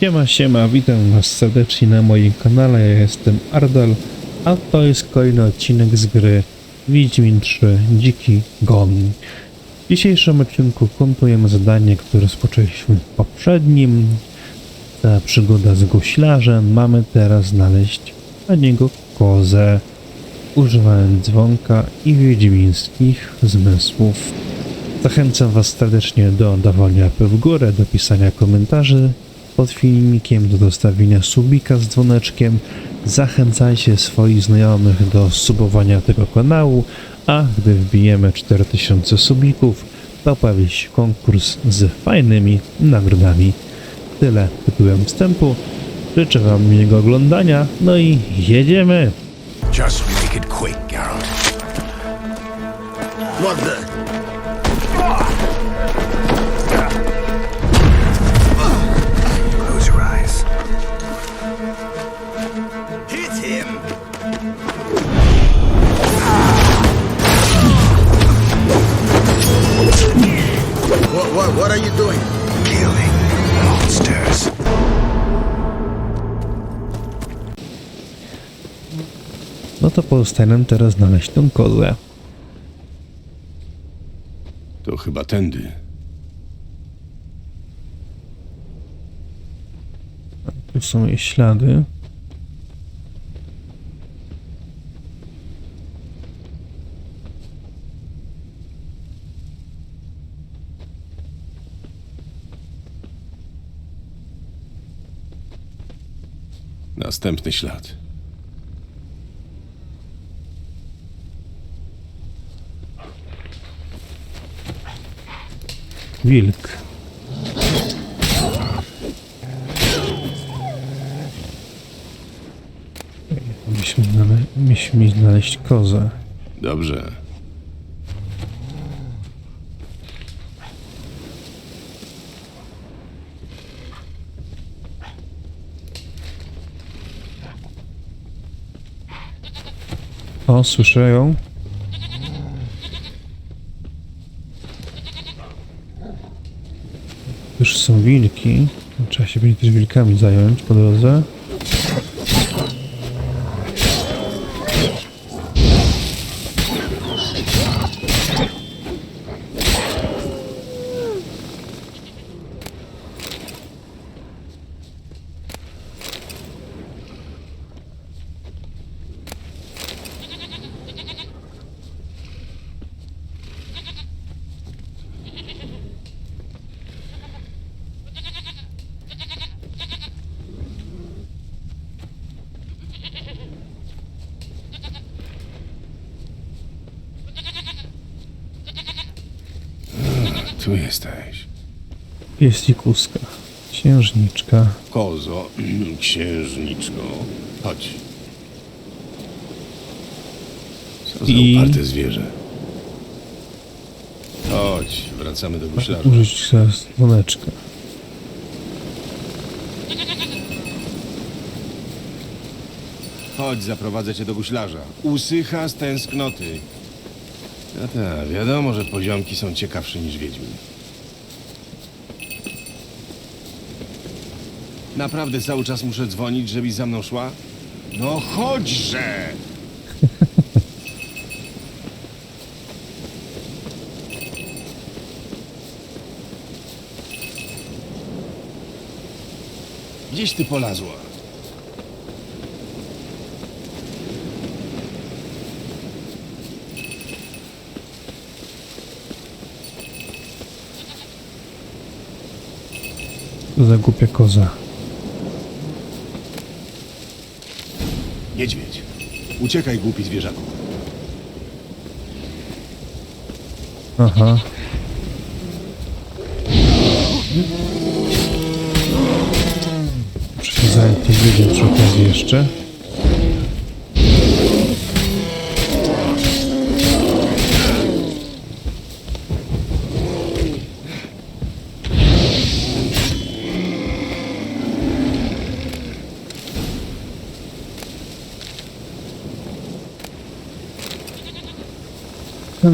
Siema, siema, witam was serdecznie na moim kanale, ja jestem Ardal, a to jest kolejny odcinek z gry Wiedźmin 3 Dziki Gon. W dzisiejszym odcinku kontujemy zadanie, które rozpoczęliśmy w poprzednim. Ta przygoda z guślarzem, mamy teraz znaleźć na niego kozę, używając dzwonka i wiedźmińskich zmysłów. Zachęcam Was serdecznie do dawania łapy w górę, do pisania komentarzy pod filmikiem, do dostawienia subika z dzwoneczkiem. Zachęcajcie swoich znajomych do subowania tego kanału, a gdy wbijemy 4000 subików, to pojawi się konkurs z fajnymi nagrodami. Tyle tytułem wstępu. Życzę Wam miłego oglądania, no i jedziemy! Just make it quick, Geralt. What the? What, what, are you doing? Killing monsters. No to pozostaje nam teraz znaleźć tą kozę. To chyba tędy. Tu są jej ślady. Następny ślad. Wilk. Musimy, znale- musimy znaleźć kozę. Dobrze. Słyszę ją. Już są wilki. Trzeba się będzie też wilkami zająć po drodze. Tu jesteś. Kuska. Księżniczka. Kozo, księżniczko. Chodź. Co za I- uparte zwierzę. Chodź, wracamy do guślarza. Użyć dzwoneczka. Chodź, zaprowadzę cię do guślarza. Usycha z tęsknoty. No tak, wiadomo, że poziomki są ciekawsze niż wiedźmy. Naprawdę cały czas muszę dzwonić, żebyś za mną szła? No chodźże! Gdzieś ty polazła? Co za głupia koza. Niedźwiedź. Uciekaj, głupi zwierzaku. Aha. Muszę się zająć niedźwiedziem przy okazji jeszcze.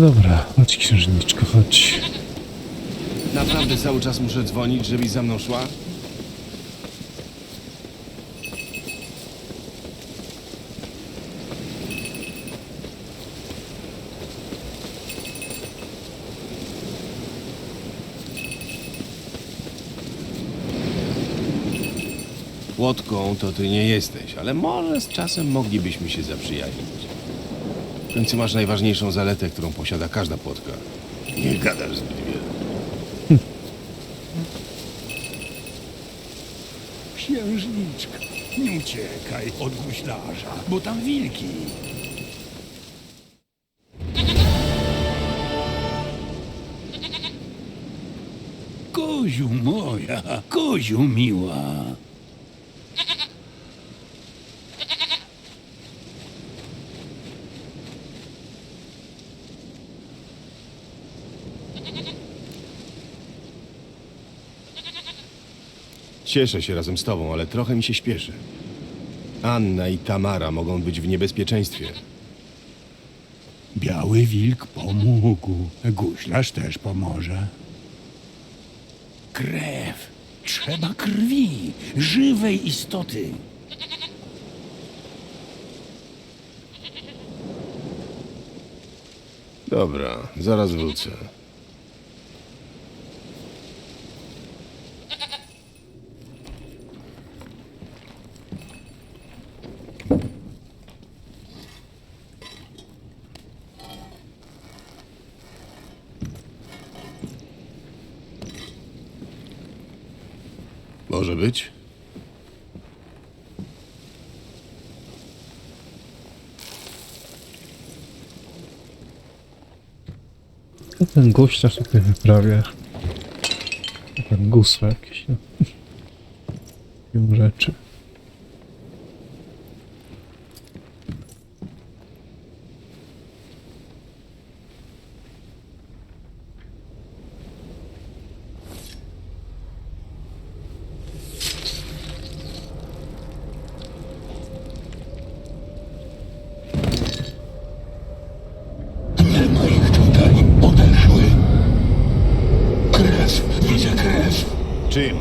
No dobra, chodź księżniczko, chodź. Naprawdę cały czas muszę dzwonić, żebyś za mną szła? Łotką to ty nie jesteś, ale może z czasem moglibyśmy się zaprzyjaźnić. W końcu masz najważniejszą zaletę, którą posiada każda płotka. Nie gadasz zbyt wiele. Księżniczka, nie uciekaj od guślarza, bo tam wilki. Koziu moja, koziu miła. Cieszę się razem z tobą, ale trochę mi się śpieszy. Anna i Tamara mogą być w niebezpieczeństwie. Biały wilk pomógł, guślarz też pomoże. Krew, trzeba krwi, żywej istoty. Dobra, zaraz wrócę. Może być? Co ten gościarz tutaj wyprawia? Taka gusła jakieś, no. Rzeczy. Nie ma ich tutaj, odeszły. Krew, widzę krew. Czym?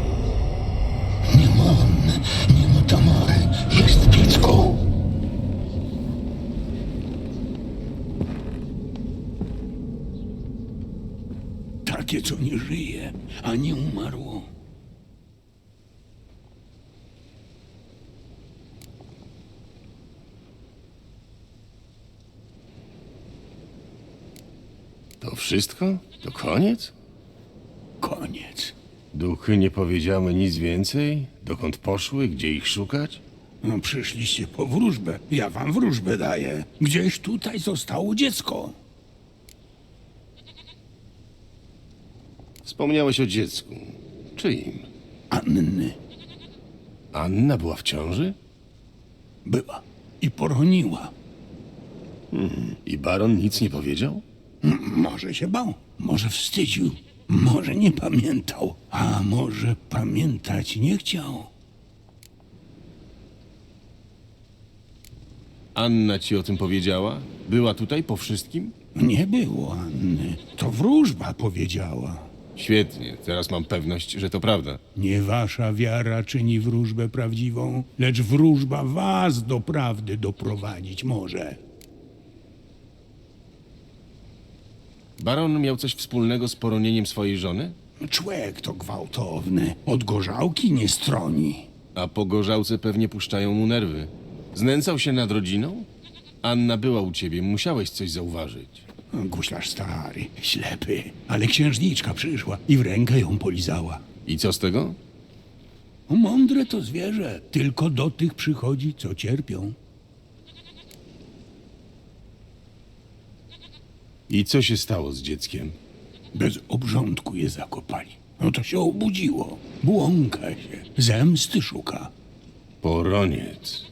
Nie ma Anny, nie ma Tamary, jest dziecko. Takie, co nie żyje, a nie umarło. To wszystko? To koniec? Koniec. Duchy nie powiedziały nic więcej? Dokąd poszły? Gdzie ich szukać? No przyszliście po wróżbę. Ja wam wróżbę daję. Gdzieś tutaj zostało dziecko. Wspomniałeś o dziecku. Czyim? Anny Anna była w ciąży? była i poroniła. I baron nic nie powiedział? M- Może się bał, może wstydził, może nie pamiętał, a może pamiętać nie chciał. Anna ci o tym powiedziała? Była tutaj po wszystkim? Nie było Anny. To wróżba powiedziała. Świetnie, teraz mam pewność, że to prawda. Nie wasza wiara czyni wróżbę prawdziwą, lecz wróżba was do prawdy doprowadzić może. Baron miał coś wspólnego z poronieniem swojej żony? Człek to gwałtowny, od gorzałki nie stroni. A po gorzałce pewnie puszczają mu nerwy. Znęcał się nad rodziną? Anna była u ciebie, musiałeś coś zauważyć. Guślarz stary, ślepy, ale księżniczka przyszła i w rękę ją polizała. I co z tego? Mądre to zwierzę, tylko do tych przychodzi, co cierpią. I co się stało z dzieckiem? Bez obrządku je zakopali. No to się obudziło, błąka się, zemsty szuka. Poroniec.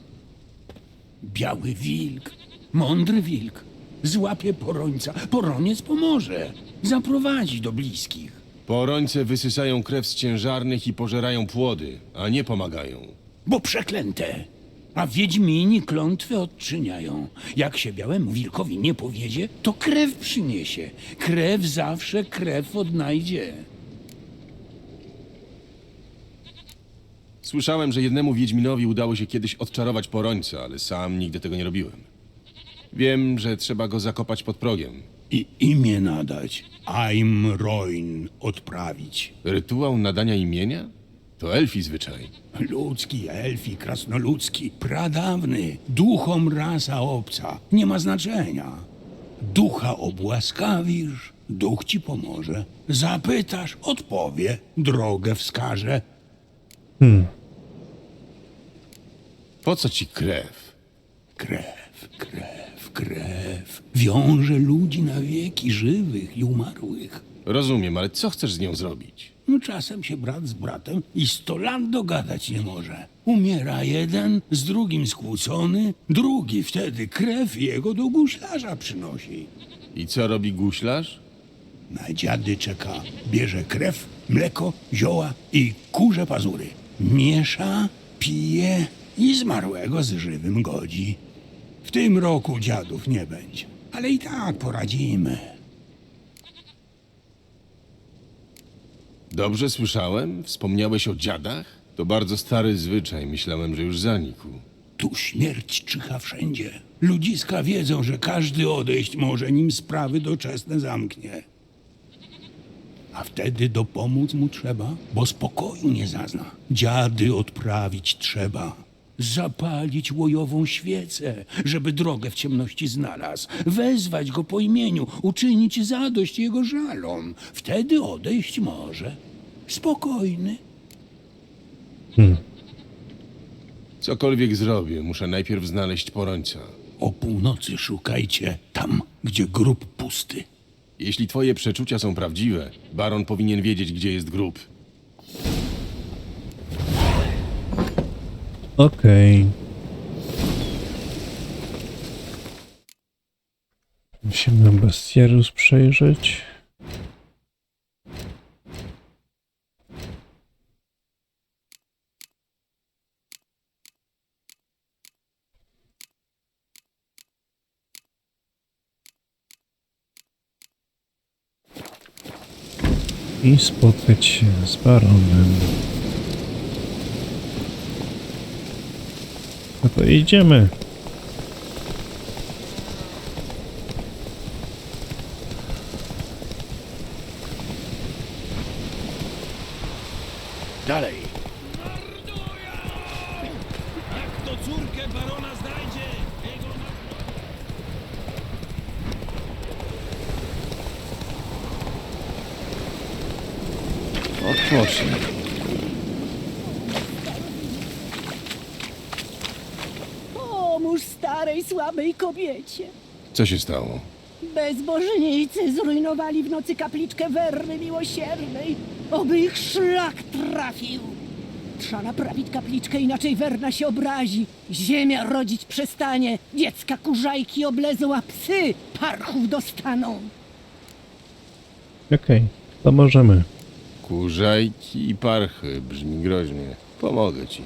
Biały wilk, mądry wilk, złapie porońca, poroniec pomoże, zaprowadzi do bliskich. Porońce wysysają krew z ciężarnych i pożerają płody, a nie pomagają. bo przeklęte. A wiedźmini klątwy odczyniają. Jak się białemu wilkowi nie powiedzie, to krew przyniesie. Krew zawsze krew odnajdzie. Słyszałem, że jednemu Wiedźminowi udało się kiedyś odczarować porońca, ale sam nigdy tego nie robiłem. Wiem, że trzeba go zakopać pod progiem. I imię nadać. Aim Roin odprawić. Rytuał nadania imienia? To elfi zwyczaj. Ludzki, elfi, krasnoludzki, pradawny, duchom rasa obca. Nie ma znaczenia. Ducha obłaskawisz, duch ci pomoże. Zapytasz, odpowie, drogę wskaże. Po co ci krew? Krew, krew, krew. Wiąże ludzi na wieki żywych i umarłych. Rozumiem, ale co chcesz z nią zrobić? No, czasem się brat z bratem i sto lat dogadać nie może. Umiera jeden, z drugim skłócony, drugi wtedy krew jego do guślarza przynosi. I co robi guślarz? Na dziady czeka, bierze krew, mleko, zioła i kurze pazury. Miesza, pije i zmarłego z żywym godzi. W tym roku dziadów nie będzie, ale i tak poradzimy. Dobrze słyszałem? Wspomniałeś o dziadach? To bardzo stary zwyczaj, myślałem, że już zanikł. Tu śmierć czyha wszędzie. Ludziska wiedzą, że każdy odejść może, nim sprawy doczesne zamknie. A wtedy dopomóc mu trzeba, bo spokoju nie zazna. Dziady odprawić trzeba. Zapalić łojową świecę, żeby drogę w ciemności znalazł. Wezwać go po imieniu, uczynić zadość jego żalom. Wtedy odejść może. Spokojny. Cokolwiek zrobię, muszę najpierw znaleźć porońca. O północy szukajcie tam, gdzie grób pusty. Jeśli twoje przeczucia są prawdziwe, baron powinien wiedzieć, gdzie jest grób. Okej. Musimy bestiarius przejrzeć. I spotkać się z baronem. No to idziemy. Dalej. To córkę barona znajdzie! Jego Odpocznij. Pomóż słabej kobiecie. Co się stało? Bezbożnicy zrujnowali w nocy kapliczkę Werny Miłosiernej. Oby ich szlak trafił. Trzeba naprawić kapliczkę, inaczej Werna się obrazi. Ziemia rodzić przestanie. Dziecka kurzajki oblezą, a psy parchów dostaną. Okej, to możemy. Kurzajki i parchy, brzmi groźnie. Pomogę ci.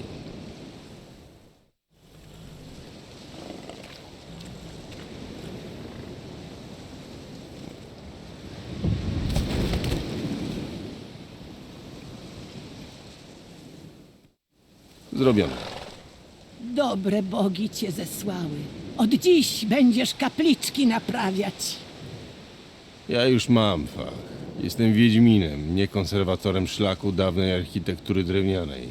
Zrobione. Dobre bogi cię zesłały. Od dziś będziesz kapliczki naprawiać. Ja już mam fach. Jestem Wiedźminem, nie konserwatorem szlaku dawnej architektury drewnianej.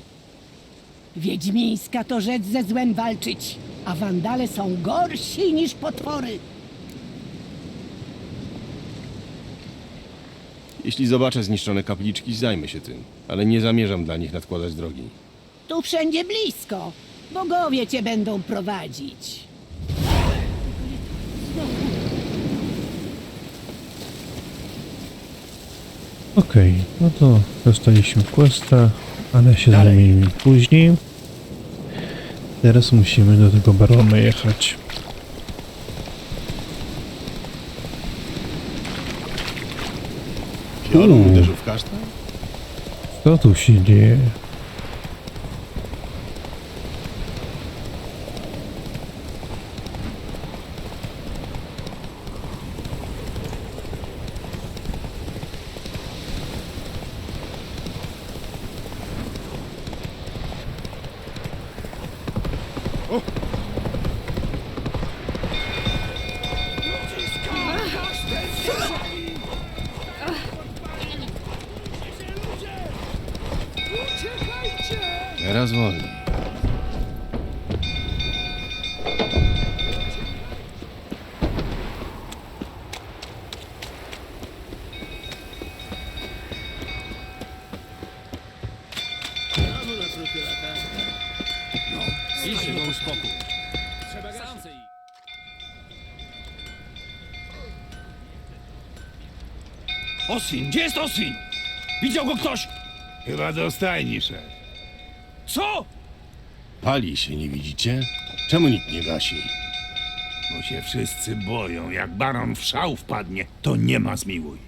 Wiedźmińska to rzecz ze złem walczyć, a wandale są gorsi niż potwory. Jeśli zobaczę zniszczone kapliczki, zajmę się tym, ale nie zamierzam dla nich nadkładać drogi. Tu wszędzie blisko. Bogowie cię będą prowadzić. Okej, no to dostaliśmy questa, ale się Dalej. zamienimy później. Teraz musimy do tego barona jechać. Piorun Uuu. uderzył w kasztan? Co tu się dzieje? Idź go uspokój. Trzeba sam se gdzie jest Osin? Widział go ktoś? Chyba do stajni szedł. Co? Pali się, nie widzicie? Czemu nikt nie gasi? Bo się wszyscy boją. Jak baron w szał wpadnie, to nie ma zmiłuj.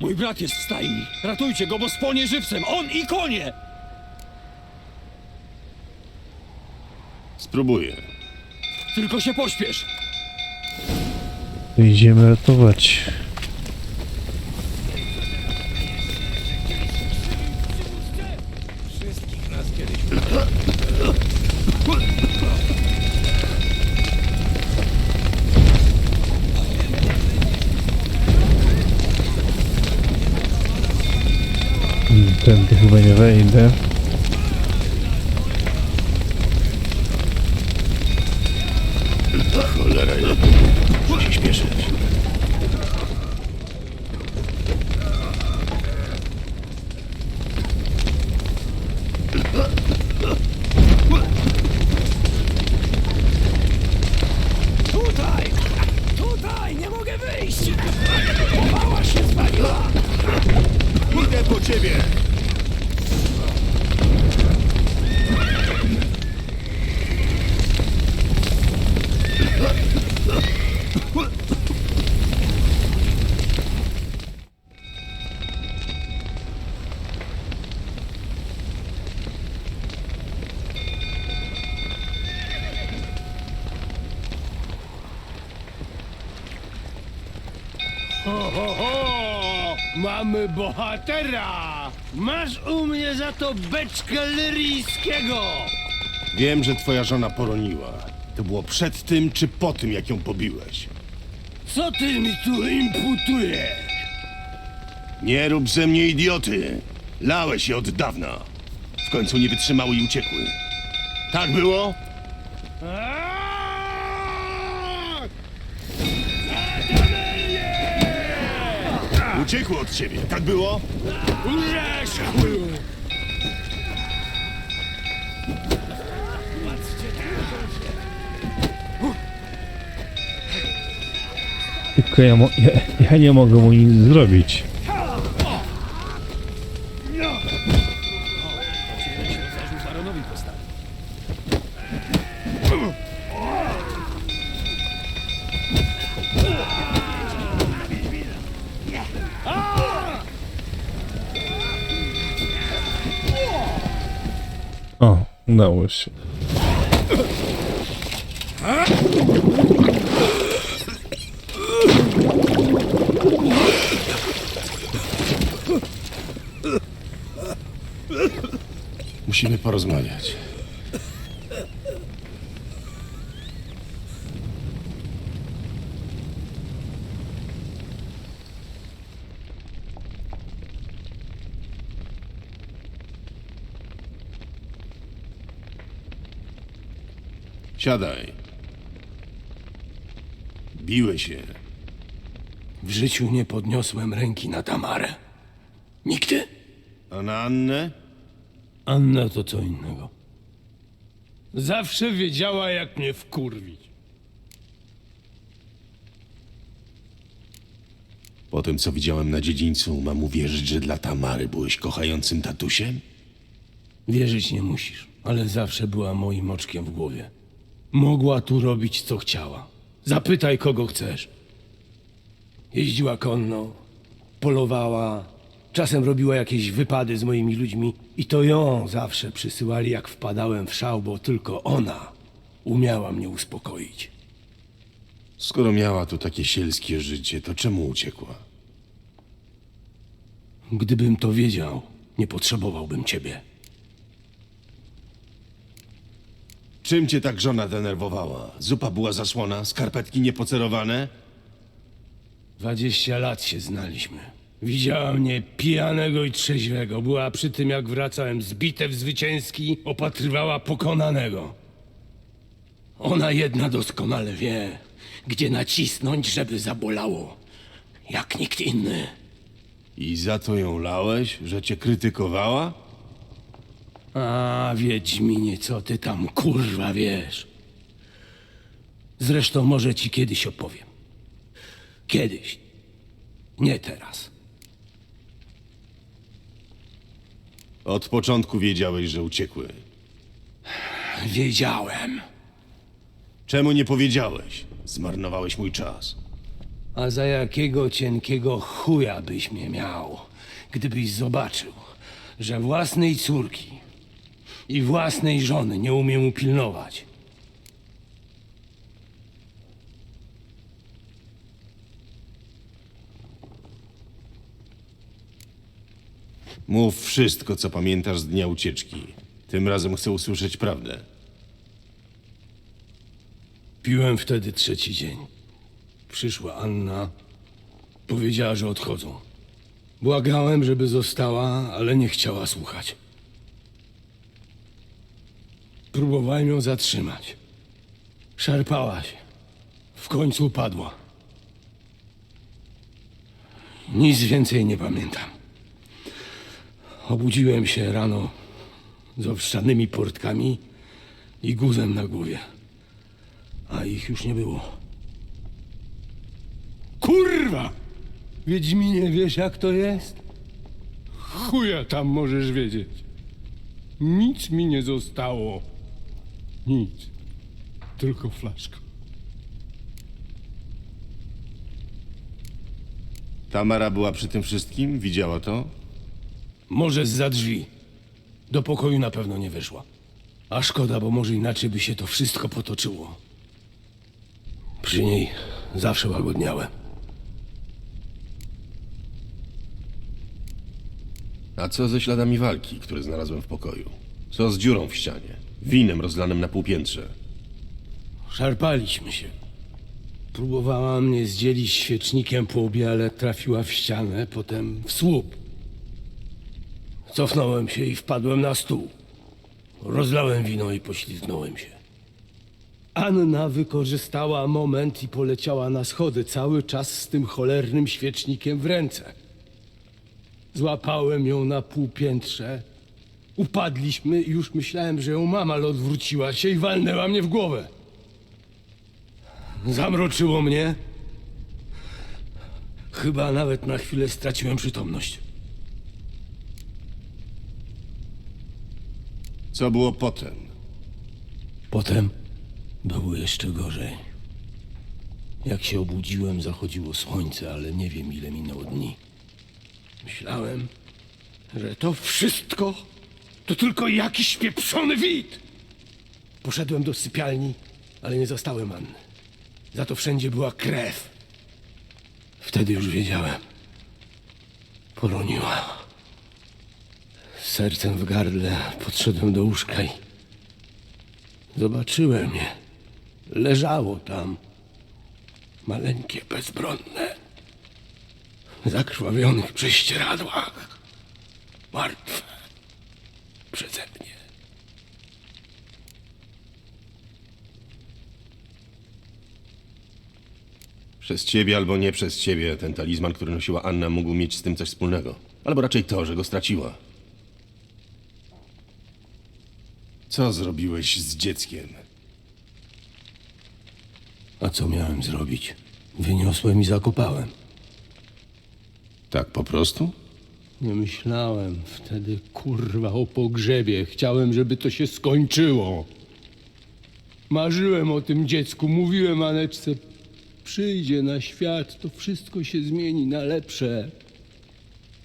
Mój brat jest w stajni. Ratujcie go, bo spłonie żywcem. On i konie! Spróbuję. Tylko się pośpiesz. Idziemy ratować. Hmm, Tędy chyba nie wejdę. Oho! Mamy bohatera! Masz u mnie za to beczkę lyryjskiego! Wiem, że twoja żona poroniła. To było przed tym czy po tym, jak ją pobiłeś. Co ty mi tu imputujesz? Nie rób ze mnie idioty. Lałeś je od dawna. W końcu nie wytrzymały i uciekły. Tak było? Uciekły od ciebie, tak było? Tylko ja, ja, ja nie mogę mu nic zrobić. O, udało się. Musimy porozmawiać. Siadaj. Biły się. W życiu nie podniosłem ręki na Tamarę. Nigdy. A na Annę? Anna to co innego. Zawsze wiedziała, jak mnie wkurwić. Po tym, co widziałem na dziedzińcu, mam uwierzyć, że dla Tamary byłeś kochającym tatusiem? Wierzyć nie musisz, ale zawsze była moim oczkiem w głowie. Mogła tu robić, co chciała. Zapytaj, kogo chcesz. Jeździła konno, polowała, czasem robiła jakieś wypady z moimi ludźmi i to ją zawsze przysyłali, jak wpadałem w szał, bo tylko ona umiała mnie uspokoić. Skoro miała tu takie sielskie życie, to czemu uciekła? Gdybym to wiedział, nie potrzebowałbym ciebie. Czym cię tak żona denerwowała? Zupa była zasłona, skarpetki niepocerowane? Dwadzieścia lat się znaliśmy. Widziała mnie pijanego i trzeźwego. Była przy tym, jak wracałem z bitew zwycięski, opatrywała pokonanego. Ona jedna doskonale wie, gdzie nacisnąć, żeby zabolało. Jak nikt inny. I za to ją lałeś, że cię krytykowała? A, Wiedźminie, co ty tam kurwa wiesz? Zresztą może ci kiedyś opowiem. Kiedyś. Nie teraz. Od początku wiedziałeś, że uciekły. Wiedziałem. Czemu nie powiedziałeś? Zmarnowałeś mój czas. A za jakiego cienkiego chuja byś mnie miał, gdybyś zobaczył, że własnej córki i własnej żony nie umiem upilnować? Mów wszystko, co pamiętasz z dnia ucieczki. Tym razem chcę usłyszeć prawdę. Piłem wtedy trzeci dzień. Przyszła Anna. Powiedziała, że odchodzą. Błagałem, żeby została, ale nie chciała słuchać. Próbowałem ją zatrzymać. Szarpała się. W końcu upadła. Nic więcej nie pamiętam. Obudziłem się rano z owszanymi portkami i guzem na głowie a ich już nie było. Kurwa! Wiedźminie, wiesz jak to jest? Chuja tam możesz wiedzieć. Nic mi nie zostało. Nic. Tylko flaszka. Tamara była przy tym wszystkim? Widziała to? Może za drzwi. Do pokoju na pewno nie weszła. A szkoda, bo może inaczej by się to wszystko potoczyło. Przy niej zawsze łagodniałem. A co ze śladami walki, które znalazłem w pokoju? Co z dziurą w ścianie? Winem rozlanym na półpiętrze? Szarpaliśmy się. Próbowała mnie zdzielić świecznikiem po łbie, ale trafiła w ścianę, potem w słup. Cofnąłem się i wpadłem na stół. Rozlałem wino i poślizgnąłem się. Anna wykorzystała moment i poleciała na schody, cały czas z tym cholernym świecznikiem w ręce. Złapałem ją na półpiętrze. Upadliśmy i już myślałem, że ją mama, ale odwróciła się i walnęła mnie w głowę. Zamroczyło mnie. Chyba nawet na chwilę straciłem przytomność. Co było potem? Potem było jeszcze gorzej. Jak się obudziłem, zachodziło słońce, ale nie wiem ile minęło dni. Myślałem, że to wszystko to tylko jakiś pieprzony wid. Poszedłem do sypialni, ale nie zastałem Anny. Za to wszędzie była krew. Wtedy już wiedziałem. Poroniła. Z sercem w gardle podszedłem do łóżka i zobaczyłem je. Leżało tam. Maleńkie, bezbronne. W zakrwawionych prześcieradłach. Martwe. Przeze mnie. Przez ciebie albo nie przez ciebie ten talizman, który nosiła Anna, mógł mieć z tym coś wspólnego. Albo raczej to, że go straciła. Co zrobiłeś z dzieckiem? A co miałem zrobić? Wyniosłem i zakopałem. Tak po prostu? Nie myślałem wtedy, kurwa, o pogrzebie. Chciałem, żeby to się skończyło. Marzyłem o tym dziecku, mówiłem Aneczce, przyjdzie na świat, to wszystko się zmieni na lepsze.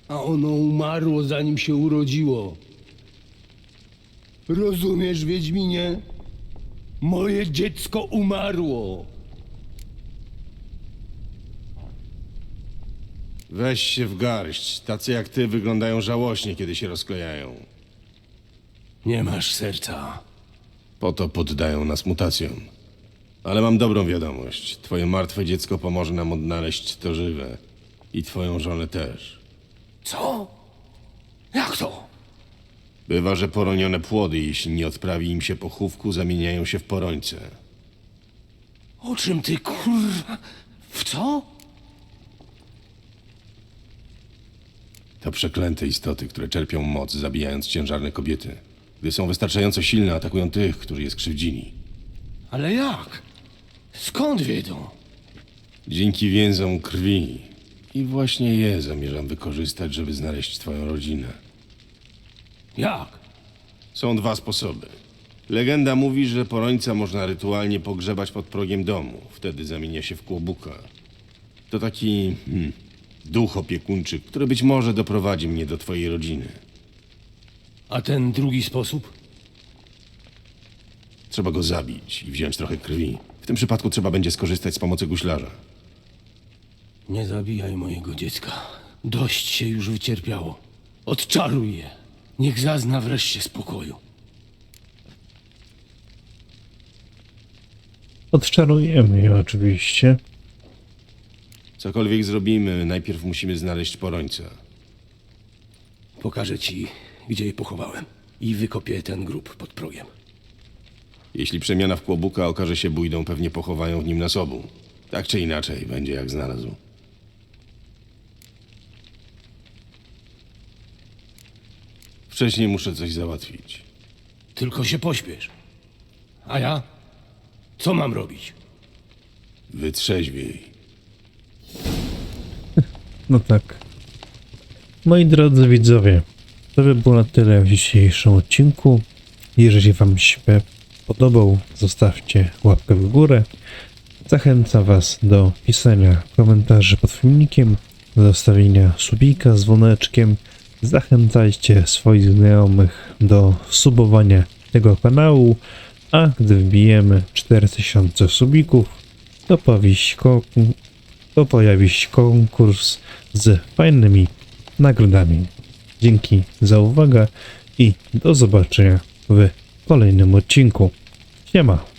A ono umarło, zanim się urodziło. Rozumiesz, Wiedźminie? Moje dziecko umarło. Weź się w garść. Tacy jak ty wyglądają żałośnie, kiedy się rozklejają. Nie masz serca. Po to poddają nas mutacjom. Ale mam dobrą wiadomość. Twoje martwe dziecko pomoże nam odnaleźć to żywe. I twoją żonę też. Co? Jak to? Bywa, że poronione płody, jeśli nie odprawi im się pochówku, zamieniają się w porońce. O czym ty kurwa? W co? To przeklęte istoty, które czerpią moc, zabijając ciężarne kobiety. Gdy są wystarczająco silne, atakują tych, którzy je skrzywdzili. Ale jak? Skąd wiedzą? Dzięki więzom krwi. I właśnie je zamierzam wykorzystać, żeby znaleźć twoją rodzinę. Jak? Są dwa sposoby. Legenda mówi, że porońca można rytualnie pogrzebać pod progiem domu. Wtedy zamienia się w kłobuka. To taki hmm, duch opiekuńczy, który być może doprowadzi mnie do twojej rodziny. A ten drugi sposób? Trzeba go zabić i wziąć trochę krwi. W tym przypadku trzeba będzie skorzystać z pomocy guślarza. Nie zabijaj mojego dziecka. Dość się już wycierpiało. Odczaruj je. Niech zazna wreszcie spokoju. Odczarujemy je oczywiście. Cokolwiek zrobimy, najpierw musimy znaleźć porońca. Pokażę ci, gdzie je pochowałem. I wykopię ten grób pod progiem. Jeśli przemiana w kłobuka okaże się bójdą, pewnie pochowają w nim nas obu. Tak czy inaczej, będzie jak znalazł. Wcześniej muszę coś załatwić. Tylko się pośpiesz. A ja? Co mam robić? Wytrzeźwiej. No tak. Moi drodzy widzowie, to by było na tyle w dzisiejszym odcinku. Jeżeli Wam się podobał, zostawcie łapkę w górę. Zachęcam Was do pisania komentarzy pod filmikiem, do zostawienia subika z dzwoneczkiem. Zachęcajcie swoich znajomych do subowania tego kanału, a gdy wbijemy 4000 subików, to ko- to pojawi się konkurs z fajnymi nagrodami. Dzięki za uwagę i do zobaczenia w kolejnym odcinku. Siema!